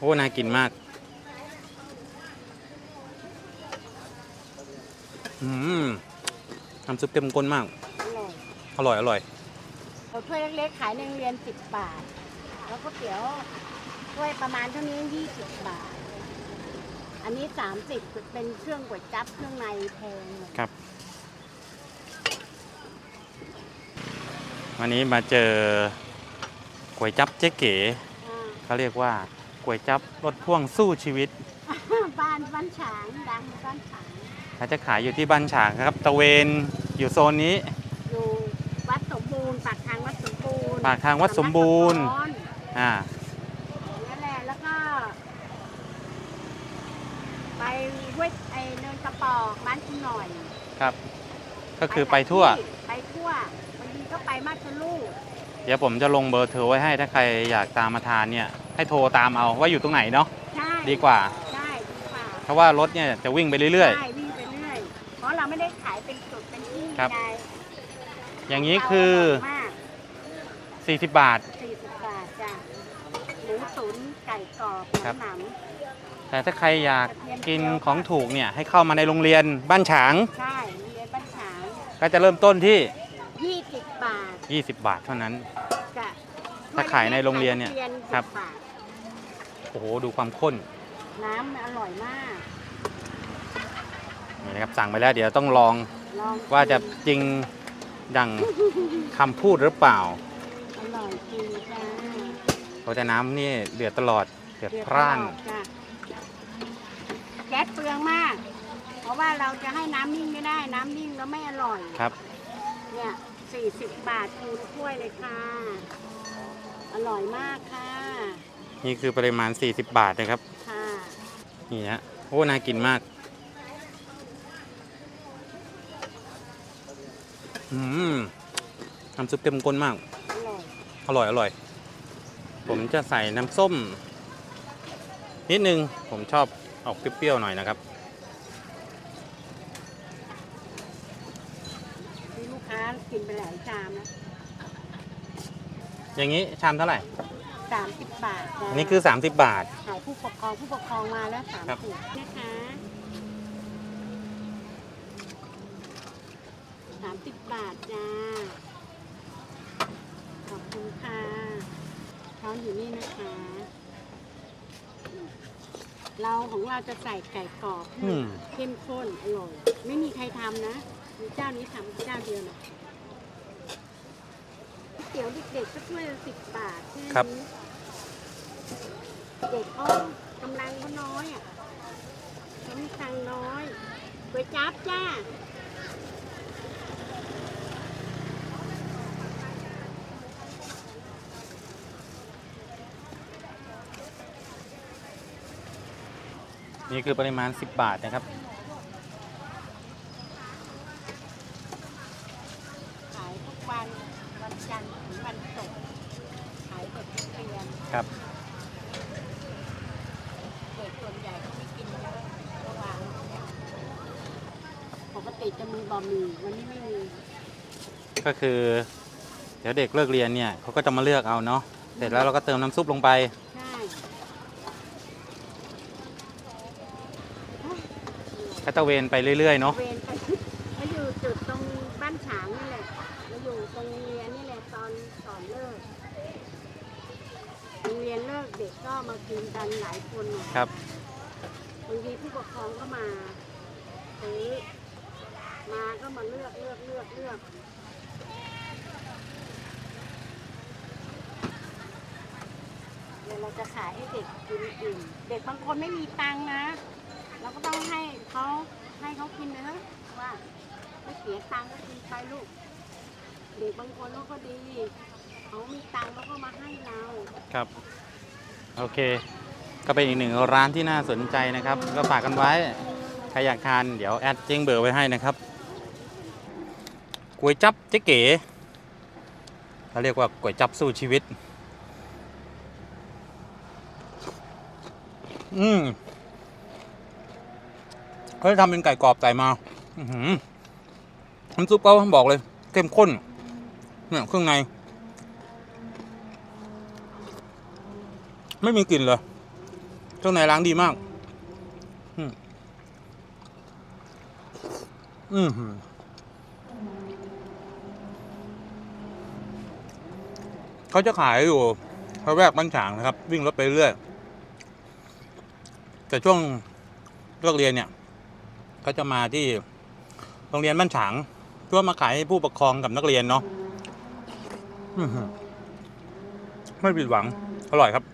โอ้น่ากินมากอืมน้ำซุปเต็มก้นมากอร่อยอร่อย อร่อยเราถ้วยเล็กๆขายในโรงเรียนสิบบาท แล้วก๋วยเตี๋ยวถ้วยประมาณเท่านี้ยี่สิบบาท อันนี้สามสิบเป็นเครื่องก๋วยจั๊บเครื่องในแพงหมดครับ วันนี้มาเจอก๋วยจับเจ๊เก๋อ่าเขาเรียกว่า ก๋วยจับรถพ่วงสู้ชีวิต บ้านบ้านฉางดังบ้านฉางเขาจะขายอยู่ที่บ้านฉางครับ ตะเวนอยู่โซนนี้ อยู่วัดสมบูรณ์ปากทางวัดสมบูรณ์ปากทางวัดสมบูรณ์สำนักสงฆ์อ่า นั่นแหละแล้วก็ ไปห้วยไอเนินกระปอกบ้านคุณหน่อยครับ ก็คือไปทั่วหลายที่ไปทั่วบางทีก็ไปมาชลูกเดี๋ยวผมจะลงเบอร์โทรไว้ให้ถ้าใครอยากตามมาทานเนี่ย ให้โทรตามเอาว่าอยู่ตรงไหนเนาะใช่ดีกว่า ใช่ดีกว่าเพราะว่ารถเนี่ยจะวิ่งไปเรื่อย ใช่วิ่งไปเรื่อยเพราะเราไม่ได้ขายเป็นจุดเป็นที่ครับ ไงๆ อย่างนี้คือเาร่ยมาก 40 บาท สี่สิบบาทจ้ะหมูตุ๋นไก่กรอบครับหนังแต่ถ้าใครอยากกินของถูกเนี่ยให้เข้ามาในโรงเรียนบ้านฉางใช่เรียนบ้านฉางก็จะเริ่มต้นที่ ยี่สิบบาท20 บาทเท่านั้น จ้ะถ้าขายในโรงเรียนเนี่ยขายครับ สิบบาท โอ้โห ดูความข้น น้ำอร่อยมาก นี่นะครับ สั่งไปแล้ว เดี๋ยวต้องลองลองว่าจะชิมจริงดังคำพูดหรือเปล่า อร่อยจริงจ้าเพราะแต่น้ำนี่เดือดตลอด เดือดเดือดพร่านตลอดจ้ะแก๊สเปลืองมาก เพราะว่าเราจะให้น้ำนิ่งไม่ได้ น้ำนิ่งแล้วไม่อร่อย ครับ เนี่ยสี่สิบบาทคูณถ้วยเลยค่ะ อร่อยมากค่ะ นี่คือปริมาณ 40 บาทนะครับ ค่ะนี่ฮะโอ้น่ากินมากอืมน้ำซุปเต็มก้นมาก อร่อยอร่อยอร่อย ผมจะใส่น้ำส้ม นิดนึง ผมชอบออกเปรี้ยวๆหน่อยนะครับ มีลูกค้ากินไปหลายชามนะอย่างนี้ชามเท่าไหร่ สามสิบบาทจ้ะอันนี้คือ 30 บาท ขายผู้ปกครองผู้ปกครองมาแล้วสามครับ สิบนะคะสามสิบบาทจ้า ขอบคุณค่ะช้อนอยู่นี่นะคะ เราของเราจะใส่ไก่กรอบให้อืม เข้มข้นอร่อย ไม่มีใครทำนะมีเจ้านี้ทำเจ้าเดียวนะก๋วย เตี๋ยวเด็กๆก็ถ้วยละสิบบาทแนี้ครับ เด็กเขากำลังเขาน้อยอะเขามีตังค์น้อยก๋วยจั๊บจ้านี่คือปริมาณ 10 บาทนะครับ ขายทุกวัน วันจันทร์ถึงวันศุกร์ขายเด็กนักเรียน ครับ เด็กส่วนใหญ่เขาไม่กินเยอะระหว่างปกติจะมีบะหมี่วันนี้ไม่มีก็คือ เดี๋ยวเด็กเลิกเรียนเนี่ยเขาก็จะมาเลือกเอาเนาะเสร็จแล้วเราก็เติมน้ำซุปลงไป ใช่ก็ตะเวนไปเรื่อยๆเนาะเวรไปมาอยู่จุดตรงบ้านฉางนี่แหละมาอยู่ตรงโรงเรียนนี่แหละตอนสอนเลิกโร งเรียนเลิกเด็กก็มากินกันหลายคนหน่อยครับ บางทีผู้ปกครองก็มาซื้อมาก็มาเลือกเลือกเลือกเลือกเดี๋ยวเราจะขายให้เด็กกินอิ่มเด็กบางคนไม่มีตังค์นะ เราก็ต้องให้เขาให้เขากินนะว่าไม่เสียตังค์ก็กินไปลูก เด็กบางคนเขาก็ดี เขามีตังค์เขาก็มาให้เรา ครับ โอเค ก็เป็นอีกหนึ่งร้านที่น่าสนใจนะครับ ก็ฝากกันไว้ ใครอยากทานเดี๋ยวแอดจิ้งเบอร์ไว้ให้นะครับก๋วยจับเจ๊เก๋เขาเรียกว่าก๋วยจับสู้ชีวิต อืมเขาจะทำเป็นไก่กรอบใส่มา อือหือน้ำซุปเขาบอกเลย เข้มข้น เนี่ยเครื่องใน ไม่มีกลิ่นเลยเครื่องในล้างดีมาก อืมอืมเขาจะขายอยู่ระแวกบ้านฉางนะครับ วิ่งรถไปเรื่อย แต่ช่วงเลิกเรียนเนี่ยเขาจะมาที่โรงเรียนบ้านฉางเพื่อมาขายให้ผู้ปกครองกับนักเรียนเนาะอื้อหือไม่ผิดหวัง อร่อยครับ